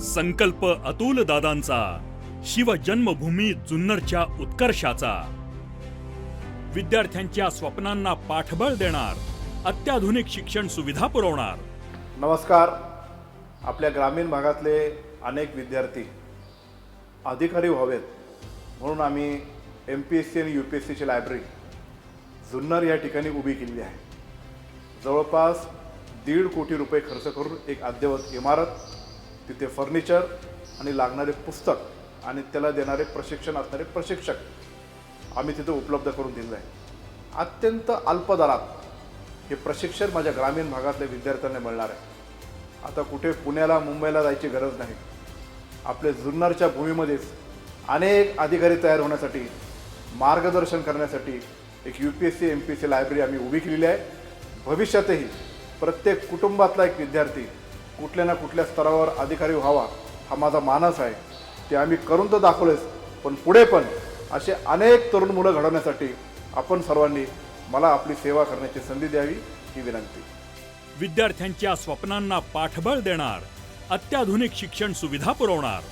संकल्प अतुल दादांचा शिव जन्मभूमी जुन्नरच्या उत्कर्षाचा. विद्यार्थ्यांच्या स्वप्नांना पाठबळ देणार अत्याधुनिक शिक्षण सुविधा पुरवणार. नमस्कार. आपल्या ग्रामीण भागातले अनेक विद्यार्थी अधिकारी व्हावेत म्हणून आम्ही एम पी एस सी आणि यू पी एस सीची लायब्ररी जुन्नर या ठिकाणी उभी केलेली आहे. जवळपास दीड कोटी रुपये खर्च करून एक अद्ययावत इमारत तिथे फर्निचर आणि लागणारे पुस्तक आणि त्याला देणारे प्रशिक्षण असणारे प्रशिक्षक आम्ही तिथे उपलब्ध करून दिलेलं आहे. अत्यंत अल्प दरात हे प्रशिक्षण माझ्या ग्रामीण भागातल्या विद्यार्थ्यांना मिळणार आहे. आता कुठे पुण्याला मुंबईला जायची गरज नाही. आपल्या जुन्नरच्या भूमीमध्येच अनेक अधिकारी तयार होण्यासाठी मार्गदर्शन करण्यासाठी एक U P S C M P S C library आम्ही उभी केलेली आहे. भविष्यातही प्रत्येक कुटुंबातला एक विद्यार्थी कुठल्या ना कुठल्या स्तरावर अधिकारी व्हावा हा माझा मानस आहे. ते आम्ही करून तर दाखवलेच पण पुढे पण असे अनेक तरुण मुलं घडवण्यासाठी आपण सर्वांनी मला आपली सेवा करण्याची संधी द्यावी ही विनंती. विद्यार्थ्यांच्या स्वप्नांना पाठबळ देणार अत्याधुनिक शिक्षण सुविधा पुरवणार